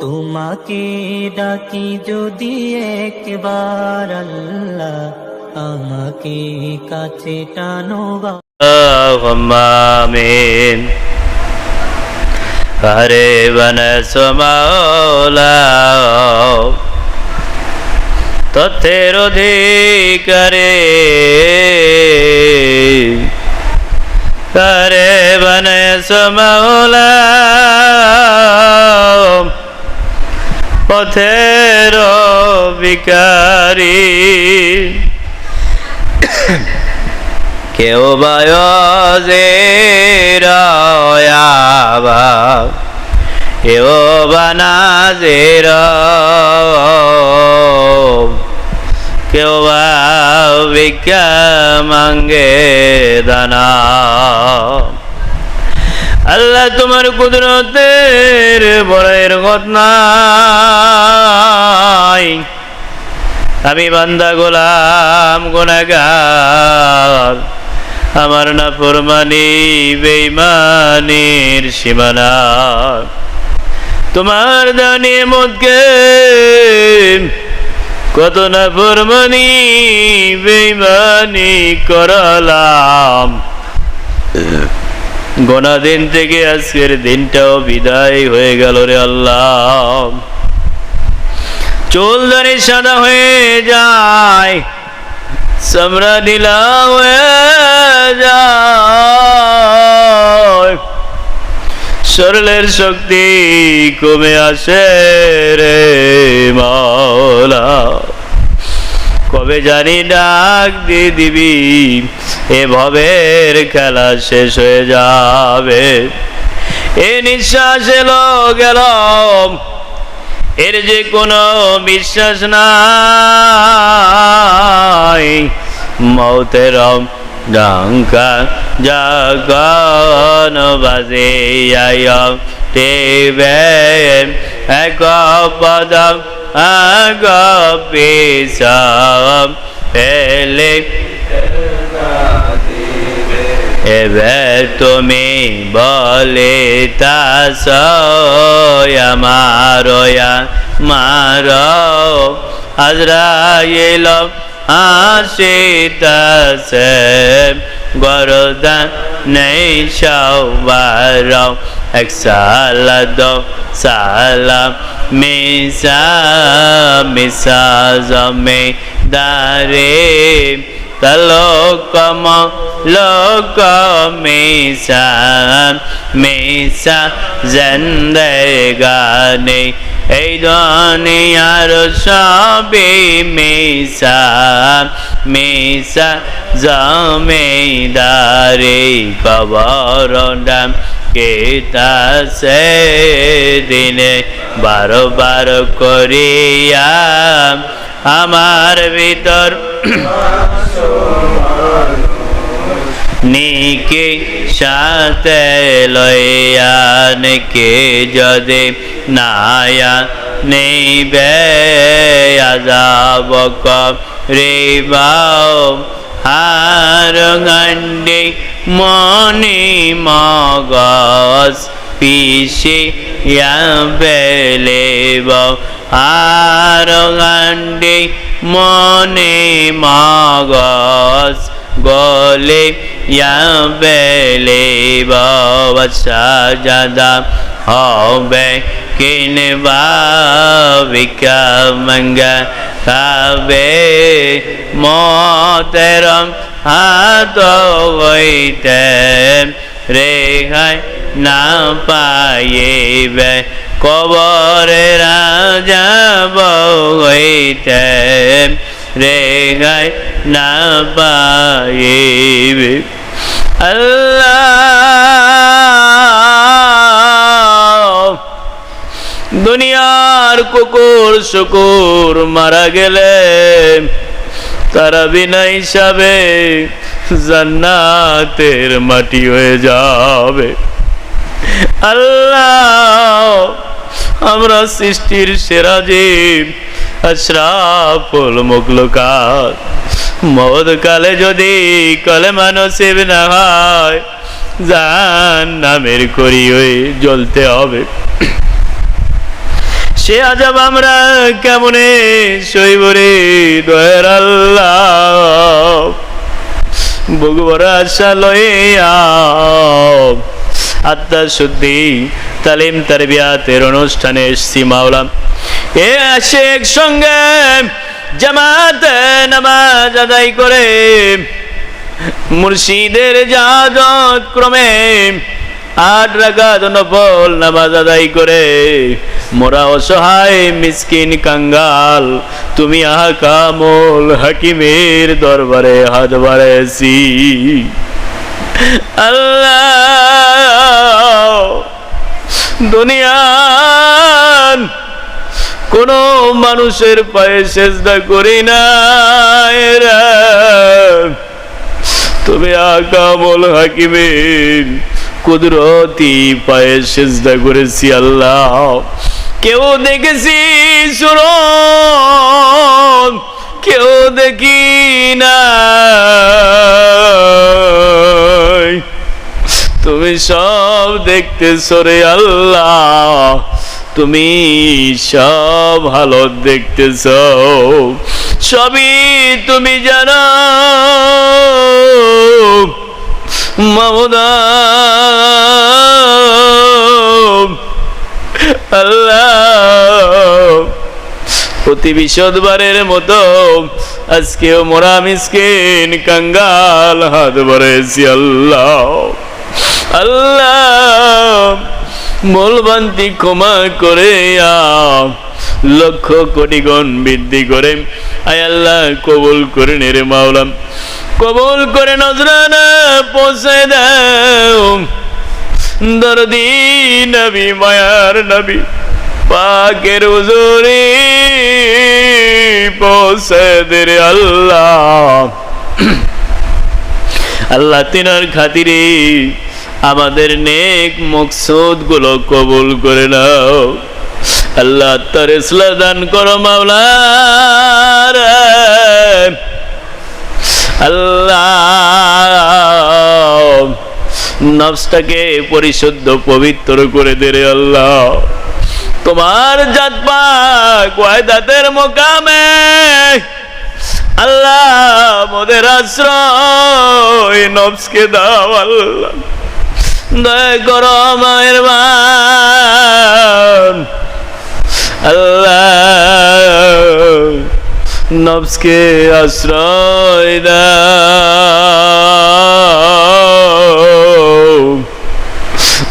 তোমাকে ডাকি যদি একবার আল্লাহ আমাকে কাছে টানো আমিন। হরে বন সমলা তথ্যের করে হরে বন সমলা পথের বিকারী কেউ বয়জেরয়াবা কেউ বানাজের কেউ বা ভিক্ষা মাঙ্গে দানা। আল্লাহ তোমার কুদরতের বড়ের ঘটনায় আমি বান্দা, গোলাম গুনাগার আমার না ফরমানি বেইমানির সীমানা। তোমার দানি মদকে কত না ফরমানি বেইমানি করালাম। গোনা দিন থেকে আজকের দিনটাও বিদায় হয়ে গেল রে আল্লাহ। চুল ধরে সাদা হয়ে যায় সামরা নীলা হয়ে যায়, শরীরের শক্তি কমে আসে রে মাওলা। কবে জানি ডাক দিয়ে দিবি? এ ভবের খেলা শেষ হয়ে যাবে। এ নিঃশ্বাস এলো গেলাম এর যে কোনো বিশ্বাস নাই। মৌতের ডাঙ্কা জাগন বাজে তেবে এক পদ আগ পিসাম ফেলে। এবার তুমি বলে তাস মারয়া মার। আজরাইল আসিতাসে গরদা নেই সবার। এক সালা মিসা মিসা জমে দারে। তলোকম লোক মিসা মিসা জন্দগানে এই দুনিয়ার সবে মিসা মিসা জমেদারে কবর ডাম কেতাসে দিনে বারো বার করিয়া আমার ভিতর নিকে সাথে লইয়া, নিকে যদি নায়া নেবে, আজাব রে বাও হার গন্ডে মনে মগস পিসে বেলে আর গন্ডে মনে মগস গলে বেলে সাজাদা হবে কিনবা ভিক্ষা মঙ্গা খাবে মতেরম হাত হইতে রেহাই না পাইবে কবরে রাজা হইতে রেহাই না পাইবে আল্লাহ দুনিয়ার কুকুর শুকুর মারা গেলে তারা বিনা হিসাবে জান্নাতের মাটি হয়ে যাবে। আল্লাহ, আমরা সৃষ্টির সেরা জীব, আশরাফুল মুখলুকাত। মদ কালে যদি কলে মানসিব না হয় জান নামের করি হয়ে জ্বলতে হবে। সে আজাব আমরা কেমনে সইব রে দয়ার আল্লাহ? বগুবর আশা লইয়া আত্মা শুদ্ধি, তালিম তারবিয়াতের অনুষ্ঠানে এসছি মাওলাম এ আসে একসঙ্গে জামাতে নামাজ আদায় করে মুর্শিদের জাদত ক্রমে আট রাগাত নফল নামাজ আদায় করে মোরা অসহায় মিসকিন কাঙ্গাল, তুমি আহা কামল হাকিমের দরবারে হাত বাড়াইছি। আল্লাহ, দুনিয়ার কোন মানুষের পায়ে সেজদা করি না তুমি আকামল হাকিমের কুদরতি পায়ে সেজদা করেছি আল্লাহ। কেউ দেখেছি, শুনো। কেউ দেখি না তুমি সব দেখতেছ রে আল্লাহ। তুমি সব ভালো দেখতেছ। সবই তুমি জানো। মমদা প্রতি বিশদবারের মতো আজকেও মোরা মিসকিন কাঙ্গাল হাত ভরেছি আল্লাহ। আল্লাহ, মূলবান্তি ক্ষমা করে লক্ষ কোটি গুণ বৃদ্ধি করে আয় আল্লাহ, কবুল করে নেরে মাওলাম কবুল করে নজরানা পৌঁছে দাও। দরদি নবী, মায়ার নবী। পাকের হুজুরি পৌঁছে দে আল্লাহ। আল্লাহ তিনার খাতিরে আমাদের নেক মকসুদগুলো কবুল করে নাও। আল্লাহ তার ইসলা দান করো মাওলা আল্লাহ নফসটাকে পরিশুদ্ধ পবিত্র করে দে রে আল্লাহ। তোমার জাত পাক মোকামে। আল্লাহ মোদের আশ্রয় নফসকে দাও আল্লাহ। দয়া করো মায়ের আল্লাহ নফসকে আশ্রয় দাও।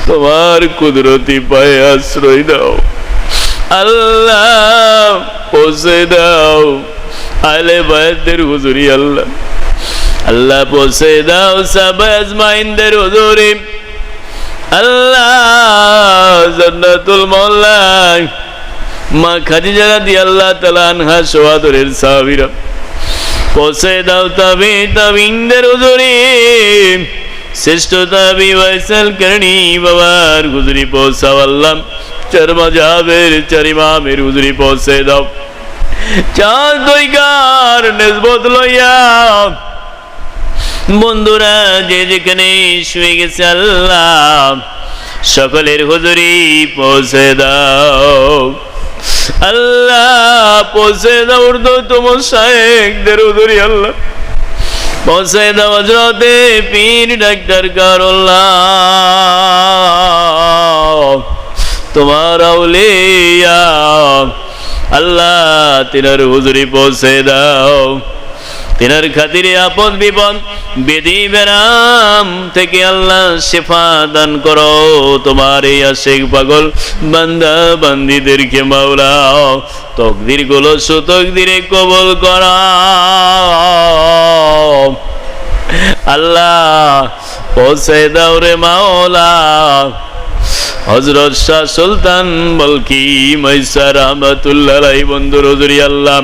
তোমার কুদরতি পায়ে আশ্রয় দাও। আল্লাহ পৌঁছে দাও আলে আল্লাহ। আল্লাহ দাও বাবার হুজুরি পৌঁছাও চরমা যাবের চরিমামের হুজুরি পৌঁছে দাও। চার দইকার নেসবত লইয়া। বন্ধুরা, যে যেখানে শুয়ে গেছে আল্লাহ, সকলের হুজুরি পৌঁছে দাও। আল্লাহ পৌঁছে দাও, উর্দু তোমার শাহেকদের হুজুরি আল্লাহ। পৌঁছে দাও হজরতে পীর ডাক্তার কারুল্লাহ। তোমার আল্লাহ তিনার হুজুরি পৌঁছে দাও। তিনার খাতিরে আপদ বিপদ বেদি বেরাম থেকে আল্লাহ শেফা দান করো। তোমার এই আশেক পাগল বান্দা বান্দিদেরকে মাওলাও, তকদিরগুলো সুতকদিরে কবল করা আল্লাহ পৌঁছে দাও রে মাওলা। হজরত শাহ সুলতান বলকি মৈসা রহমতুল্লাহ বন্ধু রজুরি আল্লাহ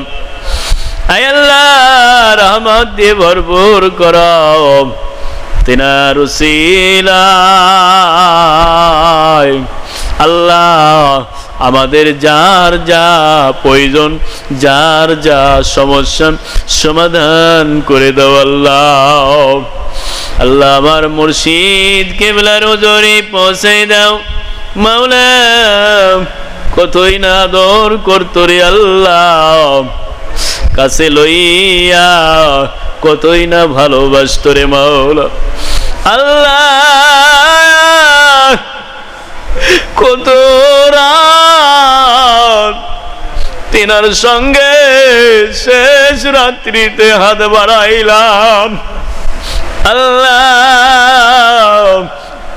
আল্লাহ, রহমত দিয়ে ভরপুর করাও তিনার আল্লাহ আমাদের যার যা প্রয়োজন, যার যা সমস্যা, সমাধান করে দাও আল্লাহ। আল্লাহ আমার মুর্শিদ কেবলার ওজরে পৌঁছে দাও। মাওলা, কতই না আদর করত রে আল্লাহ। কাছে লইয়া কতই না ভালোবাসত রে মাওলা। আল্লাহ, কত তিনার সঙ্গে শেষ রাত্রিতে হাত বাড়াইলাম। আল্লাহ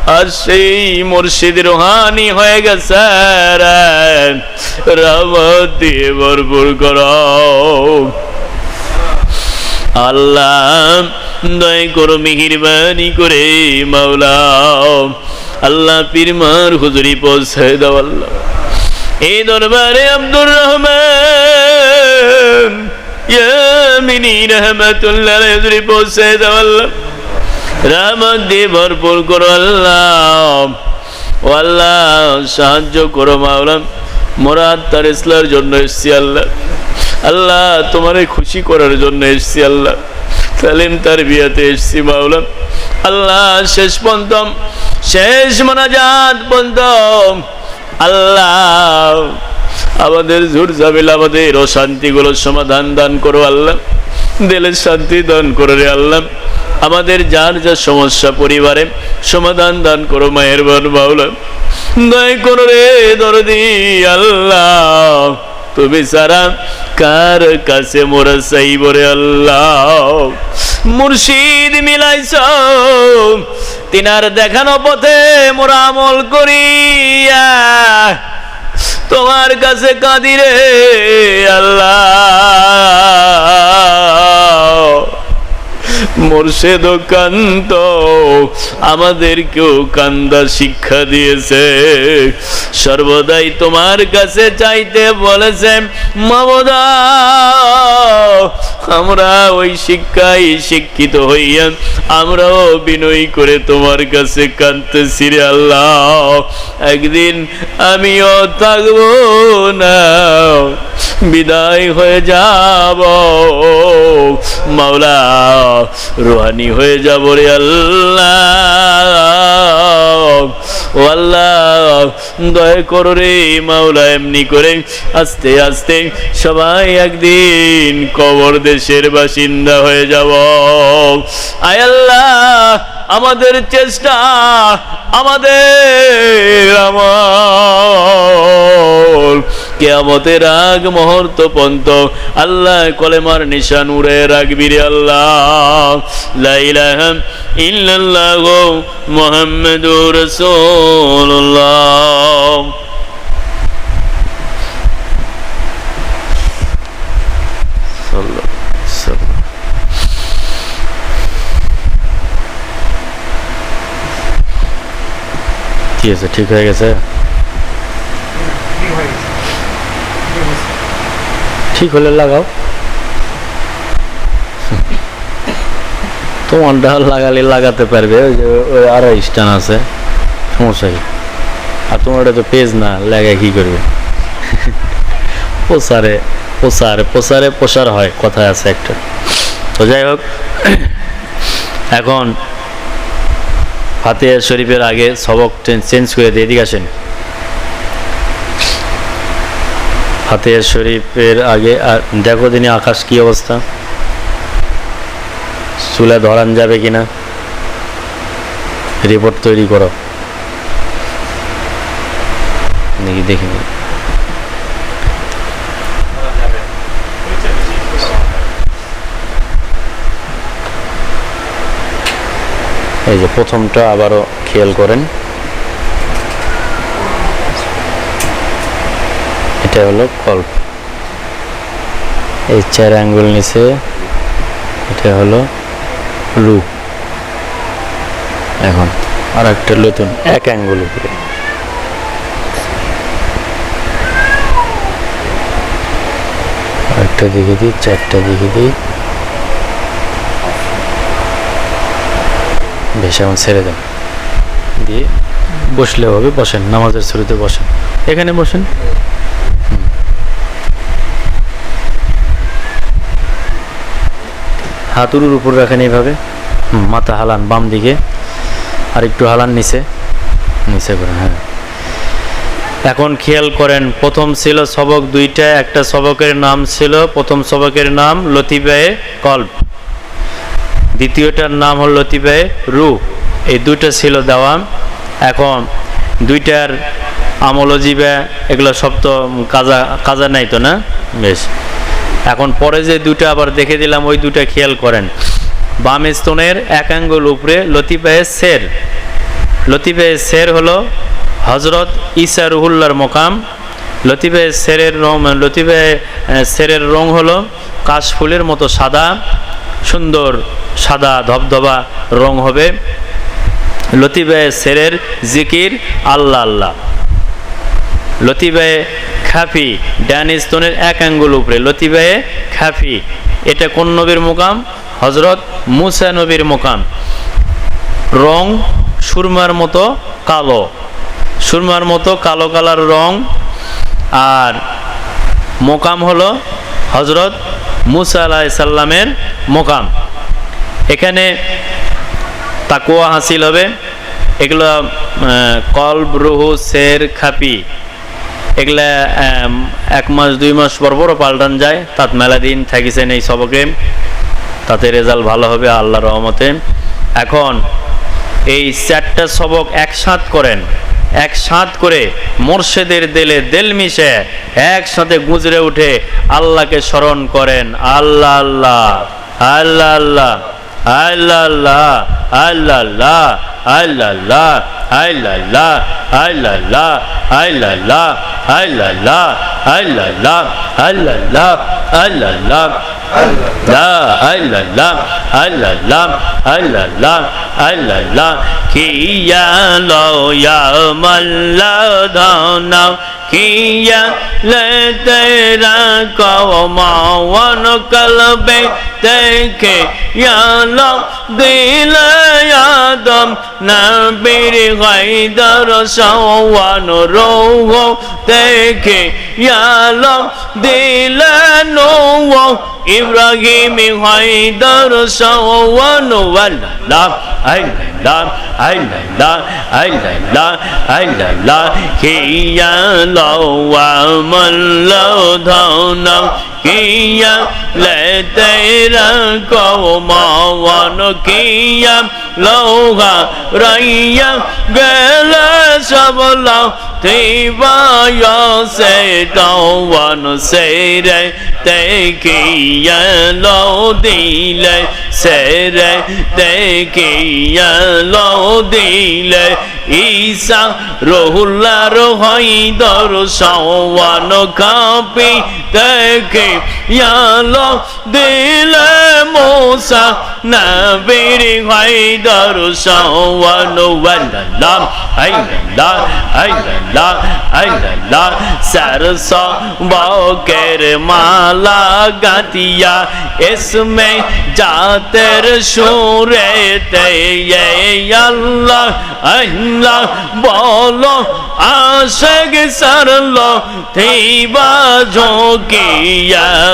আর সেই মুর্শিদ রোহানি হয়ে গেছে দিয়ে ভরপুর করো। আল্লাহ দয় করো মিহিরবানি করে মাওলা। আল্লাহ পীরমার হুজুরি পৌঁছে দাও আল্লাহ। এই দরবারে আব্দুর রহমান। ইয়ামিনী রহমতুল্লাহ হুজুরি পৌঁছে দাও আল্লাহ। রহমত দিয়ে ভরপুর করো আল্লাহ। ও আল্লাহ, সাহায্য করো মাওলা মোরাদ তার ইসলার জন্য এসছি আল্লাহ। আল্লাহ, তোমারে খুশি করার জন্য এসছি আল্লাহ। তালিম তার বিয়াতে এসছি মাওলাম আল্লাহ, শেষ পন্তম শেষ মোনাজাত পন্তম আল্লাহ, আমাদের ঝুর জামিল আমাদের অশান্তিগুলো সমাধান দান করো আল্লাহ। দিলের শান্তি দান করে আল্লাহ। আমাদের যার যা সমস্যা পরিবারে, সমাধান দান করো মায়ের বান বাউলা। দয় করো রে দরদি আল্লাহ, তুমি সারা কার কাছে মোরা চাইব রে আল্লাহ? মুর্শিদ মিলাইছ, তিনার দেখানো পথে মোরা আমল করিয়া, তোমার কাছে কাঁদি রে আল্লাহ। মোর্শেদ কান্ত, আমাদেরকেও কান্দা শিক্ষা দিয়েছে। সর্বদাই তোমার কাছে চাইতে বলেছে, মমদা, আমরা ওই শিক্ষায় শিক্ষিত হইয়া আমরাও বিনয় করে তোমার কাছে কাঁদতেছি রে আল্লাহ। একদিন আমিও থাকব না। বিদায় হয়ে যাব। মাওলা রোহানি হয়ে যাব রে আল্লাহ। ও আল্লাহ, দয়া করো রে মাওলা, এমনি করে আস্তে আস্তে সবাই একদিন কবর দেশের বাসিন্দা হয়ে যাব। আয় আল্লাহ, আমাদের চেষ্টা, আমাদের আমল। কেয়ামতের আগ মুহূর্ত পন্ত আল্লাহ কলেমার নিশান উড়ে রাখবি রে আল্লাহ। লা ইলাহা ইল্লাল্লাহ মুহাম্মাদুর রাসূলুল্লাহ। কি আছে ঠিক হয়ে গেছে? ঠিক হলে লাগাও। তোমারটা লাগালে লাগাতে পারবে, ওই যে ওই আরও স্টান আছে, সমস্যা কি? আর তোমার তো পেজ না লাগায় কি করবে? প্রসারে প্রসারে প্রসারে প্রসার হয়, কথায় আছে একটা। তো যাই হোক, এখন ফাতেহা শরীফের আগে সবক চেঞ্জ করে দিয়ে এদিকে আসেন। ফাতেহা শরীফের আগে, আর দেখো দিনে আকাশ কি অবস্থা? চুলে ধরান যাবে কিনা? রিপোর্ট তৈরি করো। দেখি দেখি। এই যে প্রথমটা আবারও খেয়াল করেন। এটা হলো কল্প। এই চার আঙ্গুল নিচে, এটা হলো রু। এখন আর একটা নতুন এক আঙ্গুল উপরে। আরেকটা দেখে দিই, চারটা দেখে দিই। বেশ, এখন ছেড়ে দেন। দিয়ে বসলে হবে, বসেন, নামাজের শুরুতে বসেন। এখানে বসেন। হাতুড়ুর উপর রাখেন এইভাবে। মাথা হালান বাম দিকে আর একটু হালান নিচে। নিচে করে হ্যাঁ। এখন খেয়াল করেন, প্রথম ছিল সবক দুইটা, একটা সবকের নাম ছিল, প্রথম সবকের নাম লতিবায়ে কল্প। দ্বিতীয়টার নাম হল লতিবায়ে রু এই দুইটা ছিল দেওয়া এখন দুইটার আমলজিবা এগুলো সব তো কাজা কাজা নাই তো না? বেশ। এখন পরে যে দুটো আবার দেখে দিলাম, ওই দুটো খেয়াল করেন। বাম স্তনের এক আঙ্গুল, উপরে লতিফায়ে শের লতিফায়ে শের হলো হজরত ইসা রুহুল্লার মোকাম। লতিফায়ে সেরের রং, লতিফায়ে সেরের রং হলো কাশফুলের মতো সাদা, সুন্দর সাদা ধবধবা রং হবে। লতিফায়ে সেরের জিকির আল্লাহ আল্লাহ। লতিবায়ে খাফি, ডান স্তনের এক আঙ্গুল উপরে লতিবায়ে খাফি। এটা কোন নবীর মোকাম? হজরত মুসা নবীর মোকাম। রং সুরমার মতো কালো। সুরমার মতো কালো কালার রং। আর মোকাম হলো হজরত মুসা আলাহ সাল্লামের মোকাম। এখানে তাকুয়া হাসিল হবে। এগুলো কলব, রুহু, সের খাপি এগুলা এক মাস, দুই মাস পর পরও পাল্টান যায়। তাত মেলা দিন থাকিছেন এই সবকে। তাতে রেজাল্ট ভালো হবে আল্লাহ রহমতে। এখন এই চারটা সবক একসাথ করেন। একসাথ করে মোর্শেদের দেলে দেল মিশে একসাথে গুজরে উঠে আল্লাহকে স্মরণ করেন। আল্লাহ আল্লাহ আল্লাহ আল্লাহ আল্লাহ আল্লাহ আল্লাহ আল্লাহ আল্লাহ আল্লাহ আল্লাহ আল্লাহ আল্লাহ আল্লাহ আল্লাহ লা আল্লাহ আল্লাহ আল্লাহ আল্লাহ কিয়া লয়া মাল্লা ধনা কিয়া লে তেরা কওমান কলবে দেখে ইয়ালো দিলে আদম, নবীর গাইদার সওয়ান রোহ। দেখে ইয়ালো দিলে নো ইব্রাহিম হায়দার সওয়ান ওয়াল্লাহ, আল্লাহ আল্লাহ আল্লাহ আল্লাহ কিয়া লওয়া মাল্লাহ ونقيا لديرا قوما ونقيا لوغا ريا غلا شبلا تيبا يا سيدا ونسيرا تكيا لو ديلا سيرا تكيا لو ديلا ঈসা রহুল্লা রোহাই দর সওয়ান কাপি তকে ইয়ালো দিলে মোসা না বেড়ি হয় দর্শানো আল্লাহ আল্লাহ আল্লাহ আল্লাহ সারস বকের মালা গাতিয়া এসমে জাতের সুরে তে আল্লাহ আল্লাহ বলো আশেক সারলো থিবা ঝোকিয়া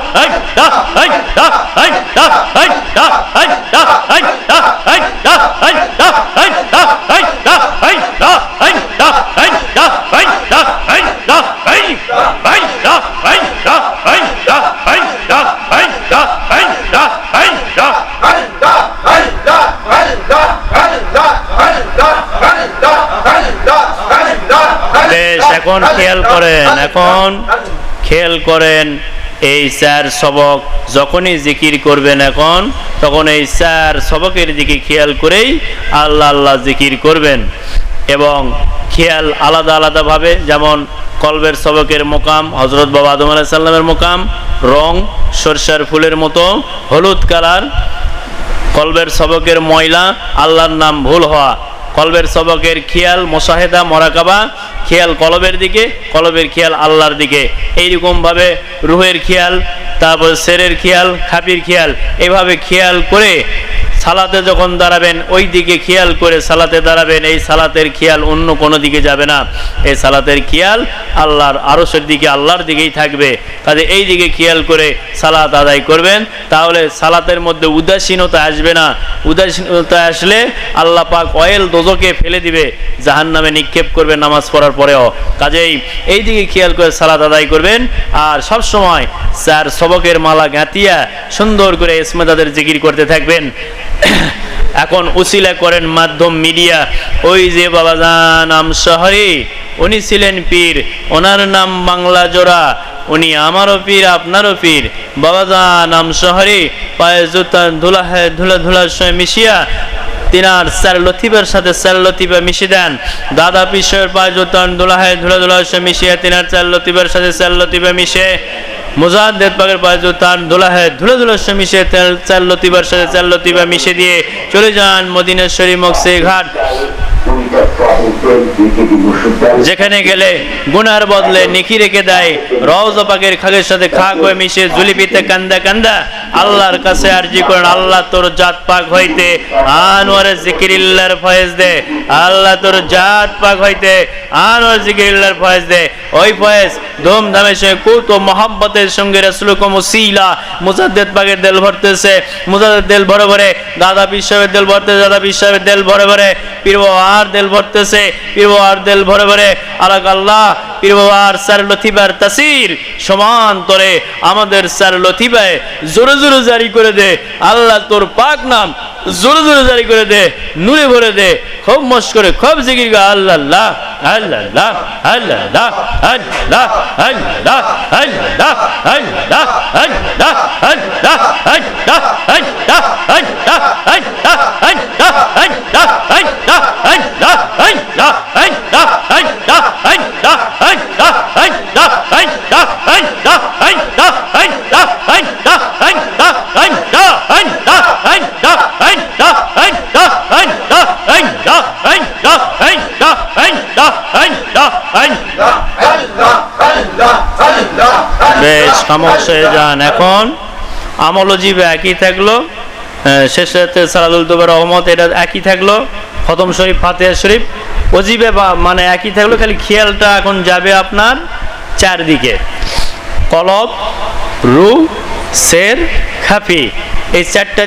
বেশ এখন খেয়াল করেন এখন খেয়াল করেন। এই চার সবক যখনই জিকির করবেন এখন, তখন এই চার সবকের দিকে খেয়াল করেই আল্লাহ আল্লাহ জিকির করবেন। এবং খেয়াল আলাদা আলাদাভাবে, যেমন কলবের সবকের মোকাম হজরত বাবা আদম আলাহ সাল্লামের মোকাম, রং, সরষার ফুলের মতো, হলুদ কালার, কলবের সবকের ময়লা, আল্লাহর নাম ভুল হওয়া, কলবের সবকের খেয়াল, মোশাহেদা, মরাকাবা খেয়াল কলবের দিকে, কলবের খেয়াল আল্লাহর দিকে। এইরকমভাবে রুহের খেয়াল, তারপর সেরের খেয়াল, খাপির খেয়াল, এভাবে খেয়াল করে সালাতে যখন দাঁড়াবেন ওই দিকে খেয়াল করে সালাতে দাঁড়াবেন, এই সালাতের খেয়াল অন্য কোনো দিকে যাবে না। এই সালাতের খেয়াল আল্লাহর আরসের দিকে, আল্লাহর দিকেই থাকবে। কাজে এই দিকে খেয়াল করে সালাত আদায় করবেন, তাহলে সালাতের মধ্যে উদাসীনতা আসবে না। উদাসীনতা আসলে আল্লাহ পাক অয়েল দোজকে ফেলে দিবে জাহান নামে নিক্ষেপ করবে নামাজ পড়ার পরেও। কাজেই এই দিকে খেয়াল করে সালাত আদায় করবেন, আর সব সময় সবকের মালা গাঁতিয়া সুন্দর করে ইসমেদাদের জিকির করতে থাকবেন। এখন উসিলা করেন মাধ্যম মিডিয়া। ওই যে বাবাজান নাম শহরে, উনি ছিলেন পীর। ওনার নাম বাংলা জোড়া। উনি আমারও পীর, আপনারও পীর। বাবাজান নাম শহরে, পায়ে জুতা ধুলা ধুলা ধুলার সময় মিশিয়া তিনার স্যার লতিফের সাথে স্যার লতিফা মিশিয়ে দেন। দাদা পিসের পায়ে জুতান ধুলা ধুলা ধুলার সময় মিশিয়ে তিনার স্যার লতিফের সাথে স্যার লতিফা মিশে। মুজাদ্দেদ তার হয় মিশে লতিবার সাথে লতিবা মিশে দিয়ে চলে যান মদিনেশ্বরী মক্সে ঘাট। যেখানে গেলে গুনার বদলে নিখি রেখে দেয়। রওজ পাকের খাগের সাথে খা করে মিশে জুলিপিতে কান্দা কান্দা। আল্লাহর কাছে আরজি করেন, আল্লাহ তোর জাত পাক হইতে। আনোয়ারে জিকিরিল্লার ফয়েজ দে। আল্লাহ তোর জাত পাক হইতে, আনোয়ার জিকিরিল্লার ফয়েজ দে। ওই ফয়েজ ধুমধামের সঙ্গে কুত মহাব্বতের সঙ্গে রসুলকম সিলা মুজাদ্দেদ পাকের দেল ভরতেছে মুজাদ্দেদ দেল ভরে ভরে। দাদা বিশ্বের দেল ভরতেছে, দাদা বিশ্বের দেল ভরে ভরে। পীর আর দেল ভরতেছে পীর আর দেল ভরে ভরে। আলাক আল্লাহ পীর বাবার স্যার লতিবার তাসির সমান্তরে আমাদের স্যার লতিবায় জোরে জোরে জারি করে দে আল্লাহ তোর পাক নাম জোরে জোরে জারি করে দে নূরে ভরে দে খুব মস করে খুব জিকির গা আল্লাহ আল্লাহ আল্লাহ আল্লাহ আল্লাহ আল্লাহ আল্লাহ আল্লাহ আল্লাহ আল্লাহ আল্লাহ আল্লাহ আল্লাহ আল্লাহ আল্লাহ হয়ে যান। এখন আমল জীবে একই থাকল শেষ রাতে সারাদুল দুবার রহমত, এটা একই থাকল খতম শরীফ, ফাতেহা শরীফ। অজিবে মানে একই থাকল, খালি খেয়ালটা এখন যাবে আপনার চারদিকে। কলব, রু, সের, খাফি, এই চারটা